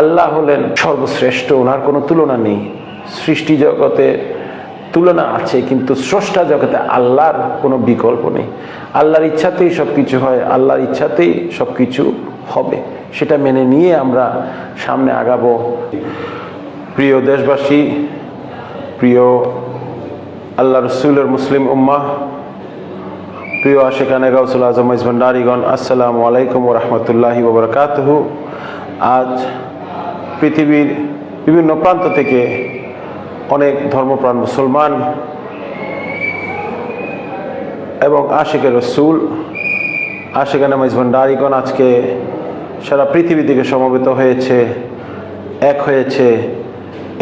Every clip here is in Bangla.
আল্লাহ হলেন সর্বশ্রেষ্ঠ, ওনার কোনো তুলনা নেই। সৃষ্টি জগতে তুলনা আছে, কিন্তু স্রষ্টা জগতে আল্লাহর কোনো বিকল্প নেই। আল্লাহর ইচ্ছাতেই সব কিছু হয়, আল্লাহর ইচ্ছাতেই সব কিছু হবে। সেটা মেনে নিয়ে আমরা সামনে আগাবো। প্রিয় দেশবাসী, প্রিয় আল্লাহ রসুলের মুসলিম উম্মাহ, প্রিয় আশেখানে গাউসুল আজম ভান্ডারিগণ আসসালামু আলাইকুম রহমতুল্লাহি ওবরকাতহু আজ পৃথিবীর বিভিন্ন প্রান্ত থেকে অনেক ধর্মপ্রাণ মুসলমান এবং আশেকের রসুল আশেখানে মাইজ ভান্ডারিগণ আজকে সারা পৃথিবী থেকে সমবেত হয়েছে, এক হয়েছে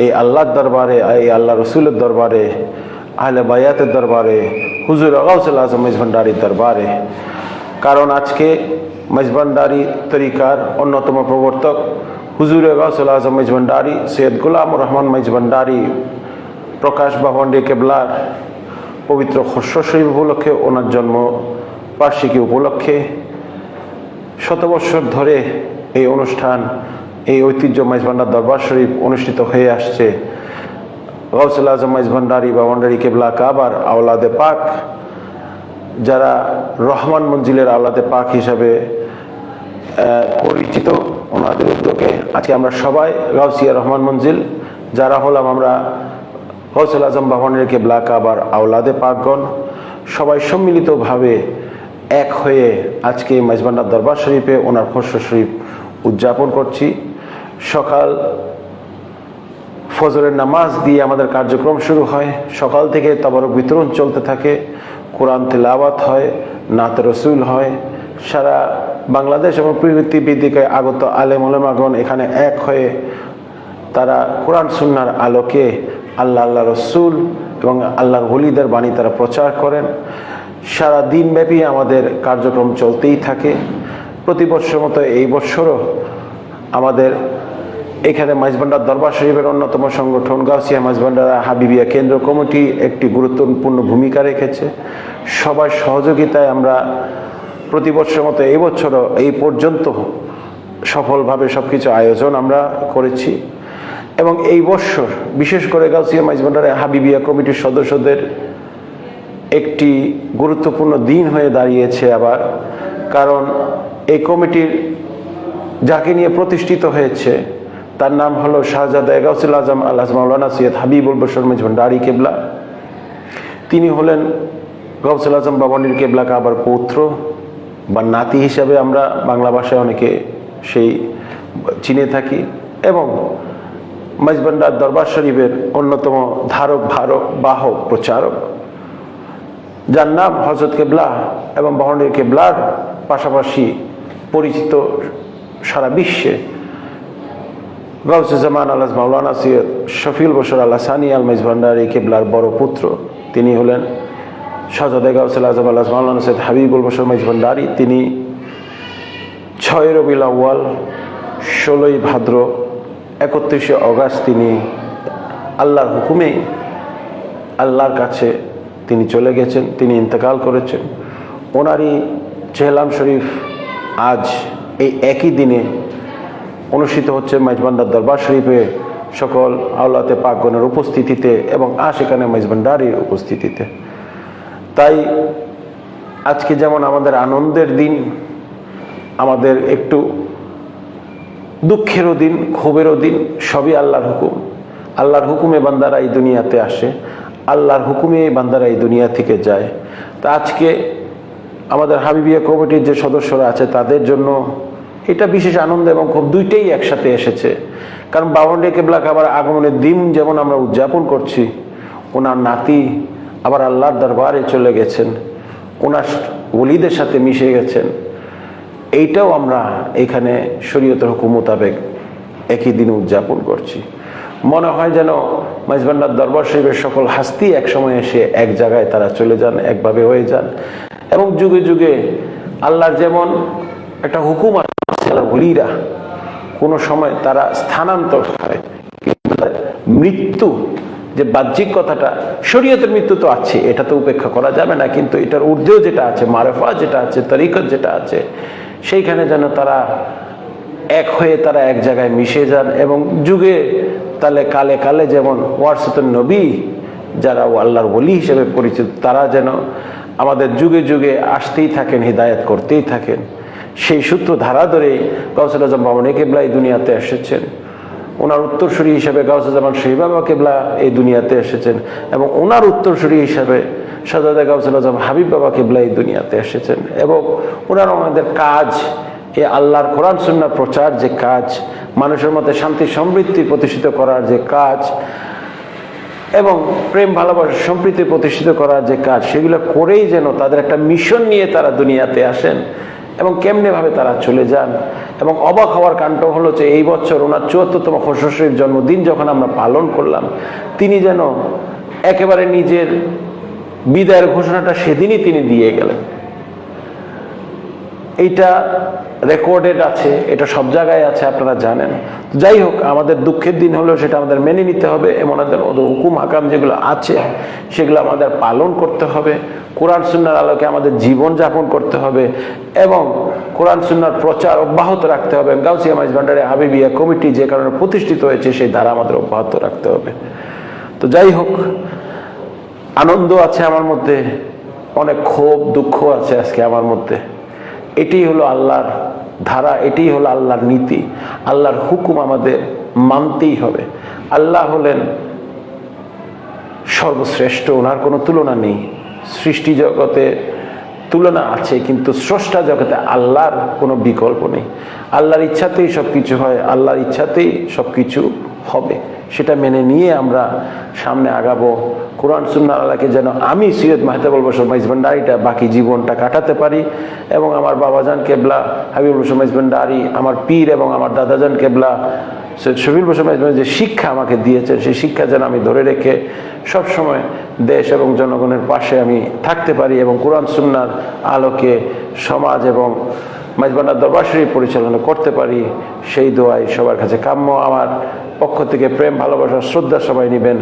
এই আল্লাহর দরবারে, এই আল্লাহ রসুলের দরবারে, আহলে বায়াতের দরবারে, হুজুর আগাউসুল আজম মেজভান্ডারির দরবারে। কারণ আজকে মেজভান্ডারি তরিকার অন্যতম প্রবর্তক হুজুর আগাউসুল আজম মেজভান্ডারি সৈয়দ গুলাম রহমান মেজভান্ডারি প্রকাশ বাহন্ডি কেবলার পবিত্র খস্য শরীফ উপলক্ষে ওনার জন্ম বার্ষিকী উপলক্ষে শত বৎসর ধরে এই অনুষ্ঠান, এই ঐতিহ্য মাইজ মাইজভান্ডার দরবার শরীফ অনুষ্ঠিত হয়ে আসছে। গৌসুল আজম মাইজভান্ডারি বা ভান্ডারি কেবলা কাবার আওলাদে পাক, যারা রহমান মঞ্জিলের আওলাদে পাক হিসাবে পরিচিত ওনাদের উদ্যোগে। আজকে আমরা সবাই গাউসিয়া রহমান মঞ্জিল, যারা হলাম আমরা গৌসুল আজম বাহনের কেবলা কাবার আওলাদে পাকগণ সবাই সম্মিলিতভাবে এক হয়ে আজকে মাইজবান্ডার দরবার শরীফে ওনার খসর শরীফ উদযাপন করছি। সকাল ফজরের নামাজ দিয়ে আমাদের কার্যক্রম শুরু হয়। সকাল থেকে তবরক বিতরণ চলতে থাকে, কোরআন তেলাওয়াত হয়, নাত রসুল হয়। সারা বাংলাদেশ এবং পৃথিবীদিকে আগত আলেম ওলেমাগণ এখানে এক হয়ে তারা কোরআন, সুন্নার আলোকে আল্লাহ আল্লাহ রসুল এবং আল্লাহর হলিদের বাণী তারা প্রচার করেন। সারা দিনব্যাপী আমাদের কার্যক্রম চলতেই থাকে। প্রতি বছর মতো এই বছরও আমাদের এখানে মাইজভান্ডার দরবার শরীফের অন্যতম সংগঠন গাউসিয়া মাইজভান্ডার হাবিবিয়া কেন্দ্র কমিটি একটি গুরুত্বপূর্ণ ভূমিকা রেখেছে। সবার সহযোগিতায় আমরা প্রতি বছর মতো এই বছরও এই পর্যন্ত সফলভাবে সব কিছু আয়োজন আমরা করেছি। এবং এই বছর বিশেষ করে গাউসিয়া মাইজভান্ডারের হাবিবিয়া কমিটির সদস্যদের একটি গুরুত্বপূর্ণ দিন হয়ে দাঁড়িয়েছে আবার। কারণ এই কমিটির যাকে নিয়ে প্রতিষ্ঠিত হয়েছে, তার নাম হলো শাহজাদা এগাউসুল আজম আল্লাহ মাওলানা সৈয়দ হাবিবুল বসর মেজভান্ডারি কেবলা। তিনি হলেন গৌসুল আজম বাবানির কেবলা কাবার পৌত্র। বা নাতি হিসাবে আমরা বাংলা ভাষায় অনেকে সেই চিনে থাকি এবং মাইজবান্ডার দরবার শরীফের অন্যতম ধারক, ভারক, বাহক, প্রচারক, যার নাম হজরত কেবলা এবং বাহনের কেবলার পাশাপাশি পরিচিত সারা বিশ্বে গাউসুজ্জামান আল্লাহ মাওলানা সৈয়দ শফিউল বসর আল্লাহ সানি আল মেজভান্ডারি কেবলার বড় পুত্র। তিনি হলেন সজদে গাউসুল আজম আল্লাহ মাওলানা সৈয়দ হাবিবুল বসর মেজভান্ডারি তিনি ছয় রবিল আউ্য়াল, ষোলোই ভাদ্র, একত্রিশে অগাস্ট তিনি আল্লাহর হুকুমে আল্লাহর কাছে তিনি চলে গেছেন, তিনি ইন্তেকাল করেছেন। ওনারই চেহলাম শরীফ আজ এই একই দিনে অনুষ্ঠিত হচ্ছে মেজবান্ডার দরবার শরীফে সকল আওলাতে পাকগণের উপস্থিতিতে এবং আশেখানে মেজবান্ডারির উপস্থিতিতে। তাই আজকে যেমন আমাদের আনন্দের দিন, আমাদের একটু দুঃখেরও দিন, ক্ষোভেরও দিন, সবই আল্লাহর হুকুম। আল্লাহর হুকুমে বান্দারা এই দুনিয়াতে আসে, আল্লাহর হুকুমে এই বান্দারা এই দুনিয়া থেকে যায়। তা আজকে আমাদের হাবিবিয়া কমিটির যে সদস্যরা আছে, তাদের জন্য এটা বিশেষ আনন্দ এবং খুব দুইটাই একসাথে এসেছে। কারণ বাবন্ডে কেবলা খাবার আগমনের দিন যেমন আমরা উদযাপন করছি, ওনার নাতি আবার আল্লাহর দরবারে চলে গেছেন। ওনার ওলিদের সাথে মিশে গেছেন। এইটাও আমরা এখানে শরীয়তের হুকুম মোতাবেক একই দিন উদযাপন করছি। মনে হয় যেন মাইজবান্ডার দরবার শরীফের সকল হাস্তি একসময় এসে এক জায়গায় তারা চলে যান, একভাবে হয়ে যান। এবং যুগে যুগে আল্লাহর যেমন একটা হুকুম আছে বলিরা কোনো সময় তারা স্থানান্তর হয় মৃত্যু যে বাহ্যিক কথাটা, শরীয়তের মৃত্যু তো আছে, এটা তো উপেক্ষা করা যাবে না, কিন্তু এটার ঊর্ধ্বেও যেটা আছে, মারেফা যেটা আছে, তরিকত যেটা আছে, সেইখানে যেন তারা এক হয়ে তারা এক জায়গায় মিশে যান এবং যুগে তাহলে কালে কালে যেমন ওয়ারসতুন নবী, যারা আল্লাহর বলি হিসেবে পরিচিত, তারা যেন আমাদের যুগে যুগে আসতেই থাকেন, হৃদায়ত করতেই থাকেন। সেই সূত্র ধারা ধরে গৌসুল আজম বামনে কেবলা এই দুনিয়াতে এসেছেন। ওনার উত্তরসূরি হিসেবে গাউসুজ্জামান শহীদ বাবা কেবলা এই দুনিয়াতে এসেছেন এবং ওনার উত্তরসূরি হিসাবে সাজাদা গাউসুল আজম হাবিব বাবা কেবলা এই দুনিয়াতে এসেছেন এবং ওনার আমাদের কাজ, এ আল্লাহর কোরআন সুন্নার প্রচার যে কাজ, মানুষের মধ্যে শান্তি, সমৃদ্ধি প্রতিষ্ঠিত করার যে কাজ, এবং প্রেম, ভালোবাসা, সম্প্রীতি প্রতিষ্ঠিত করার যে কাজ, সেগুলো করেই যেন তাদের একটা মিশন নিয়ে তারা দুনিয়াতে আসেন। এবং কেমনে ভাবে তারা চলে যান এবং অবাক হওয়ার কাণ্ড হলো যে এই বছর ওনার চুয়াত্তরতম খসশ্রীর জন্মদিন যখন আমরা পালন করলাম, তিনি যেন একেবারে নিজের বিদায়ের ঘোষণাটা সেদিনই তিনি দিয়ে গেলেন। এইটা রেকর্ডেড আছে, এটা সব জায়গায় আছে, আপনারা জানেন। যাই হোক, আমাদের দুঃখের দিন হলেও সেটা আমাদের মেনে নিতে হবে এবং আমাদের হুকুম হাকাম যেগুলো আছে, সেগুলো আমাদের পালন করতে হবে। কোরআন, সুন্নার আলোকে আমাদের জীবন যাপন করতে হবে এবং কোরআন, সুন্নার প্রচার অব্যাহত রাখতে হবে। গাউসিয়া মাইজ ভান্ডারে হাবিবিয়া কমিটি যে কারণে প্রতিষ্ঠিত হয়েছে, সেই ধারা আমাদের অব্যাহত রাখতে হবে। তো যাই হোক, আনন্দ আছে আমার মধ্যে, অনেক ক্ষোভ, দুঃখ আছে আজকে আমার মধ্যে। এটি হলো আল্লাহর ধারা, এটি হলো আল্লাহর নীতি। আল্লাহর হুকুম আমাদের মানতেই হবে। আল্লাহ হলেন সর্বশ্রেষ্ঠ, ওনার কোনো তুলনা নেই। সৃষ্টি জগতে তুলনা আছে, কিন্তু স্রষ্টা জগতে আল্লাহর কোনো বিকল্প নেই। আল্লাহর ইচ্ছাতেই সব কিছু হয়, আল্লাহর ইচ্ছাতেই সব কিছু হবে। সেটা মেনে নিয়ে আমরা সামনে আগাবো। কোরআন সুন্না আল্লাহকে যেন আমি সৈয়দ মাহতাবুল বসর মাইজ বাকি জীবনটা কাটাতে পারি এবং আমার বাবাজান কেবলা, হাবিবুল বসর মাইজ আমার পীর এবং আমার দাদাজান কেবলা, সৈয়দ শফিল বসর যে শিক্ষা আমাকে দিয়েছেন, সেই শিক্ষা যেন আমি ধরে রেখে সবসময় দেশ এবং জনগণের পাশে আমি থাকতে পারি এবং কোরআন সুন্নার আলোকে সমাজ এবং মাইজবান্ডার দরবার শরীফ পরিচালনা করতে পারি। সেই দোয়াই সবার কাছে কাম্য আমার। পক্ষ থেকে প্রেম ভালোবাসা শ্রদ্ধা সবাই নেবেন।